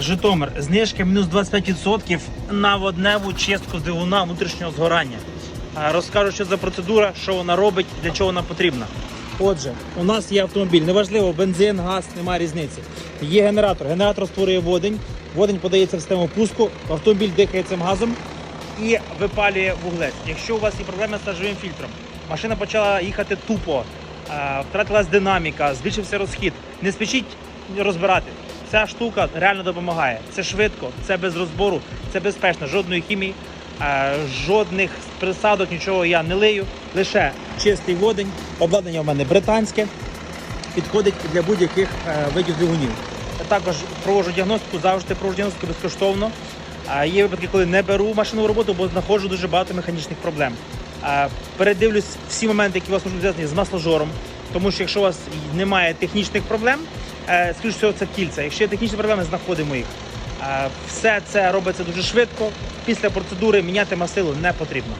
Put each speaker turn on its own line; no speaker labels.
Житомир, знижка мінус 25% на водневу чистку двигуна внутрішнього згорання. Розкажу, що за процедура, що вона робить, для чого вона потрібна. Отже, у нас є автомобіль, неважливо, бензин, газ, немає різниці. Є генератор. Генератор створює водень. Водень подається в систему пуску, автомобіль дихає цим газом і випалює вуглець. Якщо у вас є проблеми з живим фільтром, машина почала їхати тупо, втратилась динаміка, збільшився розхід. Не спішіть розбирати. Ця штука реально допомагає. Це швидко, це без розбору, це безпечно. Жодної хімії, е, жодних присадок, нічого я не лию. Лише чистий водень. Обладнання в мене британське, підходить для будь-яких е, видів двигунів. Також проводжу діагностику, завжди проводжу діагностику безкоштовно. Є випадки, коли не беру машину в роботу, бо знаходжу дуже багато механічних проблем. Передивлюсь всі моменти, які у вас можуть зв'язані з масложором, тому що якщо у вас немає технічних проблем, е, скоріш всього, це кільця. Якщо є технічні проблеми, знаходимо їх. Е, Все це робиться дуже швидко. Після процедури міняти масилу не потрібно.